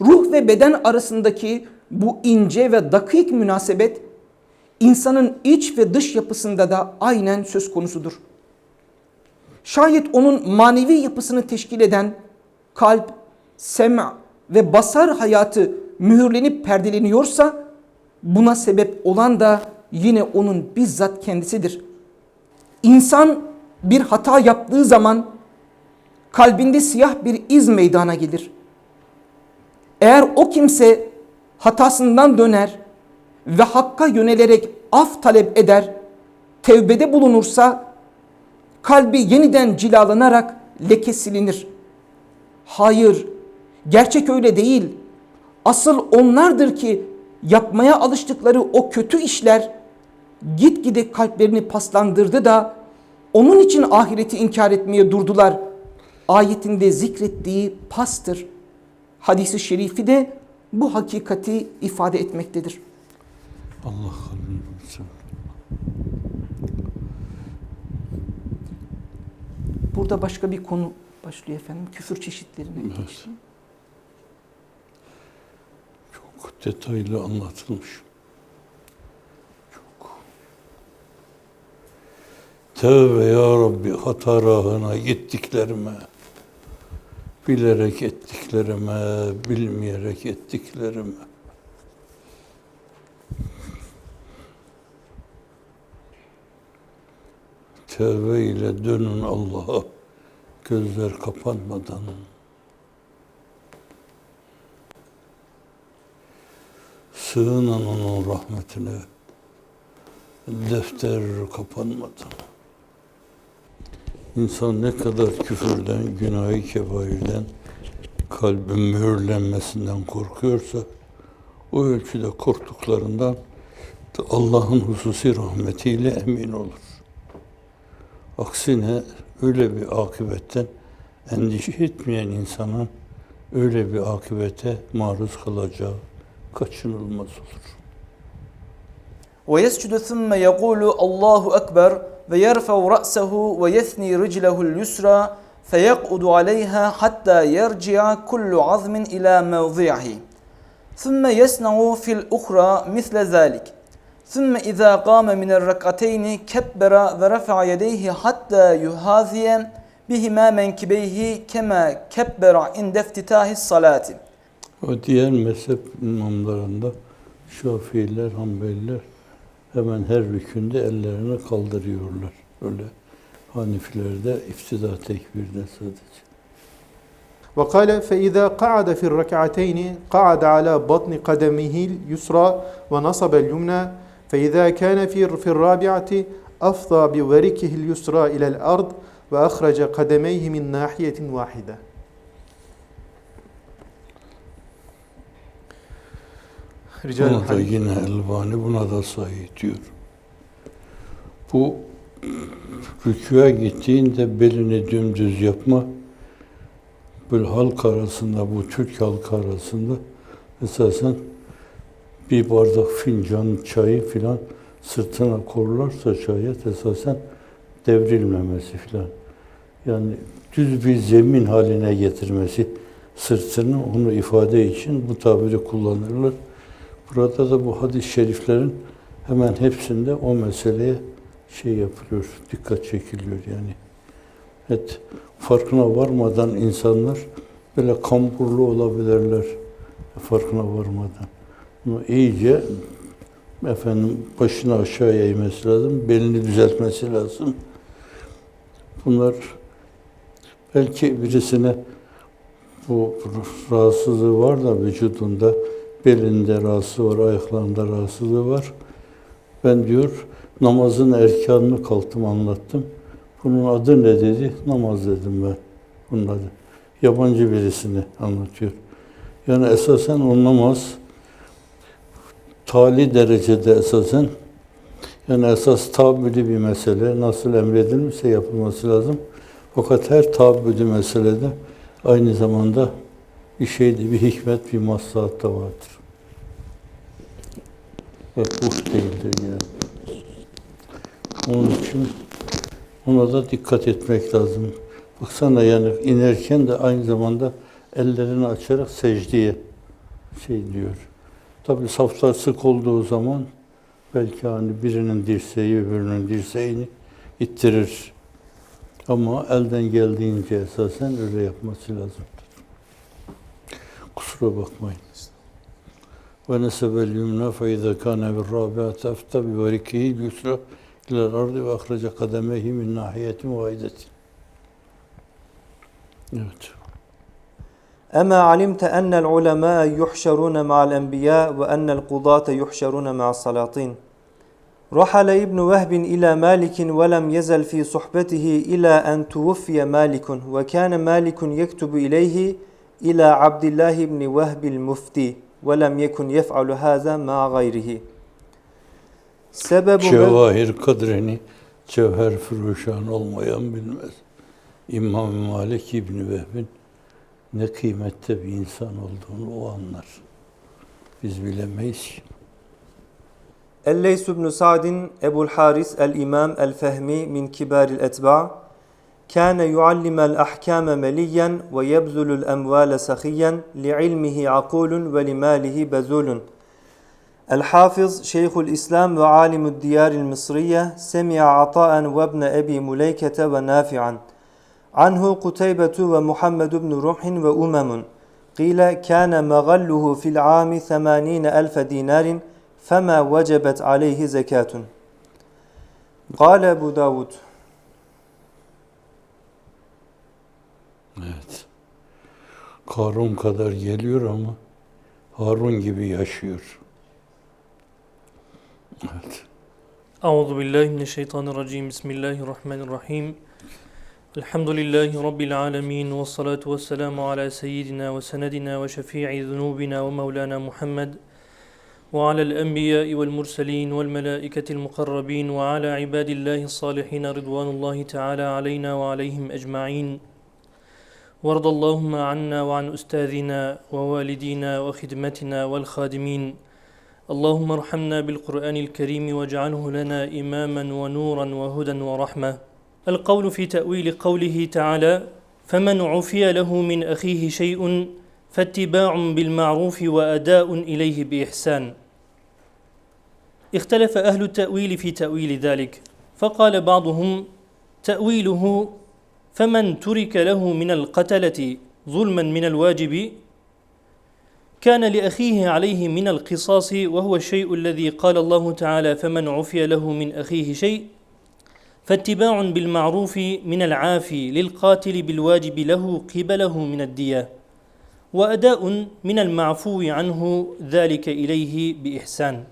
ruh ve beden arasındaki bu ince ve dakik münasebet insanın iç ve dış yapısında da aynen söz konusudur. Şayet onun manevi yapısını teşkil eden kalp, sema ve basar hayatı mühürlenip perdeleniyorsa buna sebep olan da yine onun bizzat kendisidir. İnsan bir hata yaptığı zaman kalbinde siyah bir iz meydana gelir. Eğer o kimse hatasından döner ve hakka yönelerek af talep eder, tevbede bulunursa kalbi yeniden cilalanarak leke silinir. Hayır, gerçek öyle değil. Asıl onlardır ki yapmaya alıştıkları o kötü işler gitgide kalplerini paslandırdı da onun için ahireti inkar etmeye durdular. Ayetinde zikrettiği pastır. Hadisi şerifi de bu hakikati ifade etmektedir. Allah. Burada başka bir konu başlıyor efendim. Küfür çeşitlerine geçti. Çok detaylı anlatılmış. Çok. Tövbe ya Rabbi hata rahına gittiklerime, bilerek ettiklerime, bilmeyerek ettiklerime. Tövbe ile dönün Allah'a gözler kapanmadan. Sığının onun rahmetine. Defter kapanmadan. İnsan ne kadar küfürden, günahı kebairden, kalbin mühürlenmesinden korkuyorsa, o ölçüde korktuklarından da Allah'ın hususi rahmetiyle emin olur. Aksine öyle bir akıbetten endişe etmeyen insanın öyle bir akıbete maruz kalacağı kaçınılmaz olur. Ve yescudu thumme yekulu Allahu Ekber ve yerfev ra'sehu ve yethni riclehul yusra feyek'udu aleyha hatta yerci'a kullu azmin ila mevzi'hi. Thumme yesna'u fil uhra misle zalik. Thumme iza qame minel rak'ateyni kebbera ve refa'a yedeyhi hatta yuhaziye bihima menkibeyhi kema kebbera inde iftitahis salati. O diğer mezhep imamlarında Şafiiler, Hanbeliler hemen her rükünde ellerini kaldırıyorlar. Öyle Hanifilerde iftida tekbirde sadece. وقال فإذا قعد في الركعتين قعد على بطن قدمه اليسرى ونصب اليمنى فإذا كان في في الرابعة أفضى بوركه اليسرى إلى الأرض وأخرج قدميه من ناحية واحدة Rica. Buna da yine Elbani buna da sahih diyor. Bu rüküye gittiğinde belini dümdüz yapma böyle halk arasında, bu Türk halkı arasında esasen bir bardak fincan çayı filan sırtına korlarsa şayet esasen devrilmemesi filan. Yani düz bir zemin haline getirmesi sırtını onu ifade için bu tabiri kullanırlar. Burada da bu hadis-i şeriflerin hemen hepsinde o meseleye şey yapılıyor, dikkat çekiliyor yani. Evet, farkına varmadan insanlar böyle kamburlu olabilirler farkına varmadan. Bunu iyice efendim başını aşağıya eğmesi lazım, belini düzeltmesi lazım. Bunlar belki birisine bu rahatsızlığı var da vücudunda belinde rahatsızlığı var, ayaklarında rahatsızlığı var. Ben diyor namazın erkanını kalktım anlattım. Bunun adı ne dedi? Namaz dedim ben. Bunun adı. Yabancı birisini anlatıyor. Yani esasen o namaz tali derecede esasen yani esas tabüdü bir mesele. Nasıl emredilmişse yapılması lazım. Fakat her tabüdü meselede aynı zamanda bir şeyde bir hikmet, bir maslahat da vardır. Hep değildir yani. Onun için ona da dikkat etmek lazım. Baksana yani inerken de aynı zamanda ellerini açarak secdeye şey diyor. Tabi saflar sık olduğu zaman belki hani birinin dirseği öbürünün dirseğini ittirir. Ama elden geldiğince esasen öyle yapması lazım. Kusura bakmayın. Kâne bir râbi'at efta bi verikihi yusra ilal ardı ve ahrece kademehi min nahiyetin vahidetin. Evet. أما علمت أن العلماء يحشرون مع الأنبياء وأن القضاة يحشرون مع السلاطين رحل ابن وهب إلى مالك ولم يزل في صحبته إلى أن توفي مالك وكان مالك يكتب إليه إلى عبد الله بن وهب المفتي ve lem yekun yef'alu haza ma gayrihi. Sebebu Cevahir kadrini cevher fıruşan olmayan bilmez. İmam Malik İbni Vehbin ne kıymette bir insan olduğunu o anlar. Biz bilemeyiz ki. El-Leys ibn Sa'din Ebu'l-Haris el-İmam el-Fehmi min kibaril etba كان يعلم الأحكام مليا ويبذل الأموال سخيا لعلمه عقول ولماله بذول. الحافظ شيخ الإسلام وعالم الديار المصرية سمع عطاء وابن أبي مليكة ونافعا. عنه قتيبة ومحمد بن رمح وأمم. قيل كان مغله في العام ثمانين ألف دينار فما وجبت عليه زكاة. قال أبو داود Karun kadar geliyor ama Harun gibi yaşıyor. Evet. أعوذ بالله من الشيطان الرجيم بسم الله الرحمن الرحيم الحمد لله رب العالمين والصلاة والسلام على سيدنا وسندنا وشفيع ذنوبنا ومولانا محمد وعلى الأنبياء والمرسلين والملائكة المقربين وعلى عباد الله الصالحين رضوان الله تعالى علينا وعليهم أجمعين وارض اللهم عنا وعن أستاذنا ووالدينا وخدمتنا والخادمين. اللهم ارحمنا بالقرآن الكريم واجعله لنا إماما ونورا وهدى ورحمة. القول في تأويل قوله تعالى فمن عفي له من أخيه شيء فاتباع بالمعروف وأداء إليه بإحسان. اختلف أهل التأويل في تأويل ذلك فقال بعضهم تأويله فمن ترك له من القتلة ظلما من الواجب كان لأخيه عليه من القصاص وهو الشيء الذي قال الله تعالى فمن عفي له من أخيه شيء فاتباع بالمعروف من العافي للقاتل بالواجب له قبله من الدية وأداء من المعفو عنه ذلك إليه بإحسان.